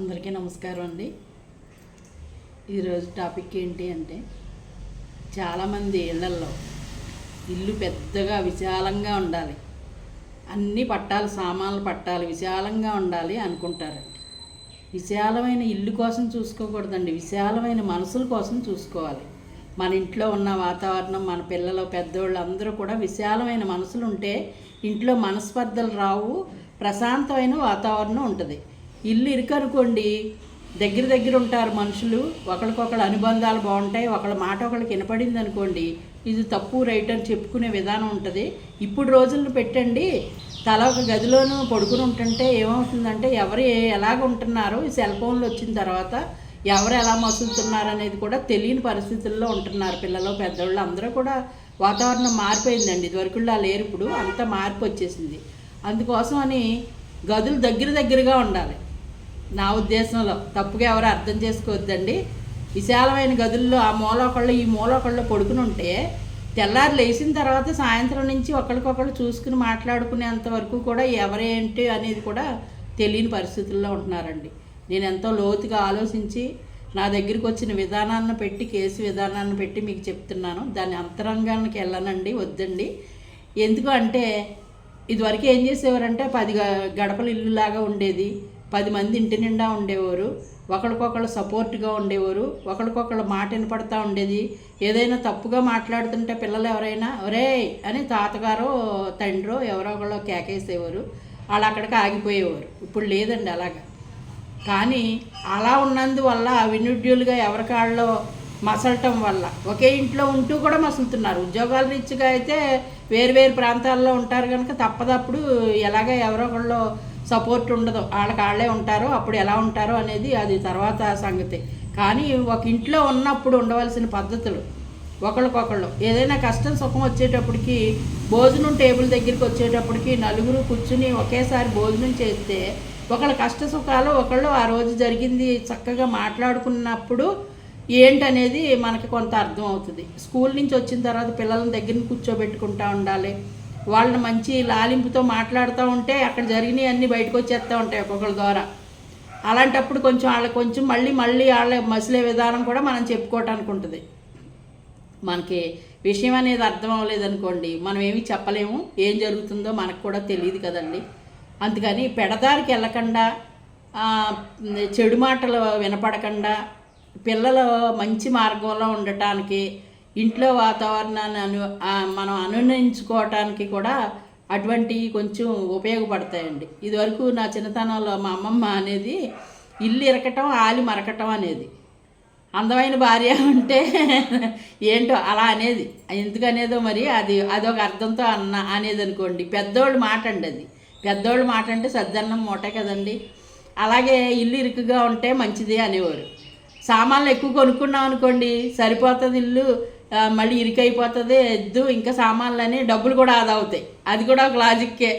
అందరికీ నమస్కారం అండి. ఈరోజు టాపిక్ ఏంటి అంటే చాలామంది ఇళ్ళల్లో ఇల్లు పెద్దగా విశాలంగా ఉండాలి. అన్నీ పట్టాలు సామాన్లు పట్టాలి విశాలంగా ఉండాలి అనుకుంటారండి విశాలమైన ఇల్లు కోసం చూసుకోకూడదండి. విశాలమైన మనసుల కోసం చూసుకోవాలి. మన ఇంట్లో ఉన్న వాతావరణం మన పిల్లలు పెద్దోళ్ళు అందరూ కూడా విశాలమైన మనసులు ఉంటే ఇంట్లో మనస్పర్ధలు రావు ప్రశాంతమైన వాతావరణం ఉంటుంది. ఇల్లు ఇరుకనుకోండి దగ్గర దగ్గర ఉంటారు మనుషులు ఒకరికొకరు అనుబంధాలు బాగుంటాయి ఒకళ్ళ మాట ఒకళ్ళకి వినపడింది అనుకోండి ఇది తప్పు రైట్ అని చెప్పుకునే విధానం ఉంటుంది. ఇప్పుడు రోజులను పెట్టండి తల ఒక గదిలోనూ పడుకుని ఉంటుంటే ఏమవుతుందంటే ఎవరు ఎలాగ ఉంటున్నారో ఈ సెల్ ఫోన్లు వచ్చిన తర్వాత ఎవరు ఎలా మసులుతున్నారు అనేది కూడా తెలియని పరిస్థితుల్లో ఉంటున్నారు పిల్లలు పెద్దవాళ్ళు అందరూ కూడా వాతావరణం మారిపోయిందండి. ఇదివరకులా లేరు ఇప్పుడు అంత మార్పు వచ్చేసింది. అందుకోసం అని గదులు దగ్గర దగ్గరగా ఉండాలి. నా ఉద్దేశంలో. తప్పుగా ఎవరు అర్థం చేసుకోవద్దండి. విశాలమైన గదుల్లో ఆ మూల ఒకళ్ళు ఈ మూల ఒకళ్ళు పడుకుని ఉంటే తెల్లారి లేచిన తర్వాత సాయంత్రం నుంచి ఒకరికొకళ్ళు చూసుకుని మాట్లాడుకునేంత వరకు కూడా ఎవరేంటి అనేది కూడా తెలియని పరిస్థితుల్లో ఉంటున్నారండి. నేను ఎంతో లోతుగా ఆలోచించి నా దగ్గరికి వచ్చిన విధానాన్ని పెట్టి కేసు విధానాన్ని పెట్టి మీకు చెప్తున్నాను. దాని అంతరంగానికి వెళ్ళనండి వద్దండి. ఎందుకు అంటే ఇదివరకు ఏం చేసేవారంటే పది గడపల గడపల ఇల్లులాగా ఉండేది. పది మంది ఇంటి నిండా ఉండేవారు. ఒకరికొకరు సపోర్ట్గా ఉండేవారు. ఒకరికొకరు మాట వినపడతా ఉండేది. ఏదైనా తప్పుగా మాట్లాడుతుంటే పిల్లలు ఎవరైనా ఒరే అని తాతగారో తండ్రో ఎవరో ఒకళ్ళు కేకేసేవారు. వాళ్ళు అక్కడికి ఆగిపోయేవారు. ఇప్పుడు లేదండి అలాగా. కానీ అలా ఉన్నందువల్ల వినుడ్యులుగా ఎవరికాళ్ళలో మసలటం వల్ల ఒకే ఇంట్లో ఉంటూ కూడా మసులుతున్నారు. ఉద్యోగాల రీత్యగా అయితే వేరు వేరు ప్రాంతాల్లో ఉంటారు కనుక తప్పదప్పుడు ఎలాగ ఎవరో ఒకళ్ళు సపోర్ట్ ఉండదు. వాళ్ళకి వాళ్ళే ఉంటారు. అప్పుడు ఎలా ఉంటారో అనేది అది తర్వాత సంగతి. కానీ ఒక ఇంట్లో ఉన్నప్పుడు ఉండవలసిన పద్ధతులు ఒకళ్ళకొకళ్ళు. ఏదైనా కష్టం సుఖం వచ్చేటప్పటికి భోజనం టేబుల్ దగ్గరికి వచ్చేటప్పటికి నలుగురు కూర్చుని ఒకేసారి భోజనం చేస్తే ఒకళ్ళ కష్ట సుఖాలు ఒకళ్ళు ఆ రోజు జరిగింది చక్కగా మాట్లాడుకున్నప్పుడు ఏంటనేది మనకి కొంత అర్థం అవుతుంది. స్కూల్ నుంచి వచ్చిన తర్వాత పిల్లలని దగ్గర కూర్చోబెట్టుకుంటా ఉండాలి. వాళ్ళని మంచి లాలింపుతో మాట్లాడుతూ ఉంటే అక్కడ జరిగినవి అన్నీ బయటకు వచ్చేస్తూ ఉంటాయి ఒక్కొక్కరి ద్వారా. అలాంటప్పుడు కొంచెం వాళ్ళ కొంచెం మళ్ళీ మళ్ళీ వాళ్ళ మసిలే విధానం కూడా మనం చెప్పుకోవటానికి ఉంటుంది. మనకి విషయం అనేది అర్థం అవ్వలేదనుకోండి మనం ఏమీ చెప్పలేము ఏం జరుగుతుందో మనకు కూడా తెలియదు కదండి. అందుకని పెడదారికి వెళ్ళకుండా చెడు మాటలు వినపడకుండా పిల్లలు మంచి మార్గంలో ఉండటానికి ఇంట్లో వాతావరణాన్ని అను మనం అనునయించుకోవటానికి కూడా అటువంటివి కొంచెం ఉపయోగపడతాయండి. ఇదివరకు నా చిన్నతనంలో మా అమ్మమ్మ అనేది ఇల్లు ఇరకటం ఆలి మరకటం అనేది. అందమైన భార్య అంటే ఏంటో అలా అనేది. ఎందుకనేదో మరి అది అదొక అర్థంతో అన్న అనేది అనుకోండి. పెద్దోళ్ళు మాట అండి అది. పెద్దోళ్ళు మాట అంటే సద్దన్నం మూటే కదండి. అలాగే ఇల్లు ఇరుకుగా ఉంటే మంచిది అనేవారు. సామాన్లు ఎక్కువ కొనుక్కున్నాం అనుకోండి సరిపోతుంది ఇల్లు మళ్ళీ ఇరికైపోతుంది ఎద్దు ఇంకా సామాన్లని డబ్బులు కూడా ఆదా అవుతాయి. అది కూడా ఒక లాజిక్కే.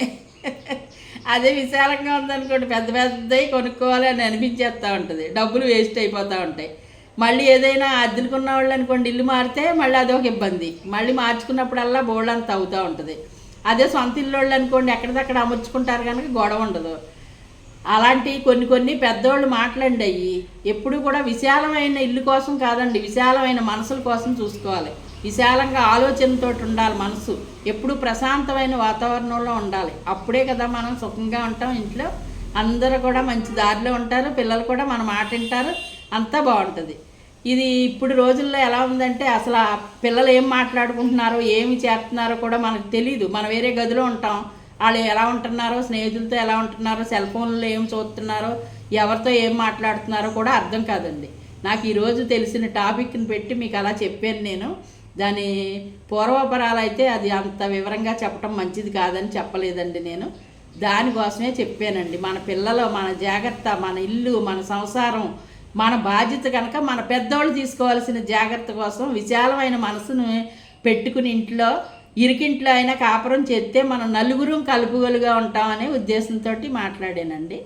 అదే విశాలంగా ఉందనుకోండి పెద్ద పెద్దవి కొనుక్కోవాలి అని అనిపించేస్తూ ఉంటుంది. డబ్బులు వేస్ట్ అయిపోతూ ఉంటాయి. మళ్ళీ ఏదైనా అద్దెలుకున్న వాళ్ళు అనుకోండి ఇల్లు మారితే మళ్ళీ అదొక ఇబ్బంది. మళ్ళీ మార్చుకున్నప్పుడల్లా బోల్డ్ అవుతూ ఉంటుంది. అదే సొంత ఇల్లు వాళ్ళు అనుకోండి ఎక్కడిదక్కడ అమర్చుకుంటారు కనుక గొడవ ఉండదు. అలాంటి కొన్ని కొన్ని పెద్దోళ్ళు మాట్లాడి అయ్యి. ఎప్పుడు కూడా విశాలమైన ఇల్లు కోసం కాదండి విశాలమైన మనసుల కోసం చూసుకోవాలి. విశాలంగా ఆలోచనతో ఉండాలి మనసు. ఎప్పుడు ప్రశాంతమైన వాతావరణంలో ఉండాలి. అప్పుడే కదా మనం సుఖంగా ఉంటాం ఇంట్లో. అందరూ కూడా మంచి దారిలో ఉంటారు పిల్లలు కూడా మన మాట వింటారు అంతా బాగుంటుంది. ఇది ఇప్పుడు రోజుల్లో ఎలా ఉందంటే అసలు పిల్లలు ఏం మాట్లాడుకుంటున్నారో ఏమి చేస్తున్నారో కూడా మనకు తెలియదు మనం వేరే గదిలో ఉంటాం. వాళ్ళు ఎలా ఉంటున్నారో స్నేహితులతో ఎలా ఉంటున్నారో సెల్ ఫోన్లో ఏం చూస్తున్నారో ఎవరితో ఏం మాట్లాడుతున్నారో కూడా అర్థం కాదండి. నాకు ఈరోజు తెలిసిన టాపిక్ని పెట్టి మీకు అలా చెప్పాను నేను. దాని పూర్వపరాలు అయితే అది అంత వివరంగా చెప్పడం మంచిది కాదని చెప్పలేదండి నేను. దానికోసమే చెప్పానండి. మన పిల్లలు మన జాగ్రత్త మన ఇల్లు మన సంసారం మన బాధ్యత కనుక మన పెద్దోళ్ళు తీసుకోవాల్సిన జాగ్రత్త కోసం విశాలమైన మనసును పెట్టుకుని ఇంట్లో ఇరికింట్లో అయినా కాపురం చేస్తే మనం నలుగురం కలుపుగలుగా ఉంటామనే ఉద్దేశంతో మాట్లాడానండి.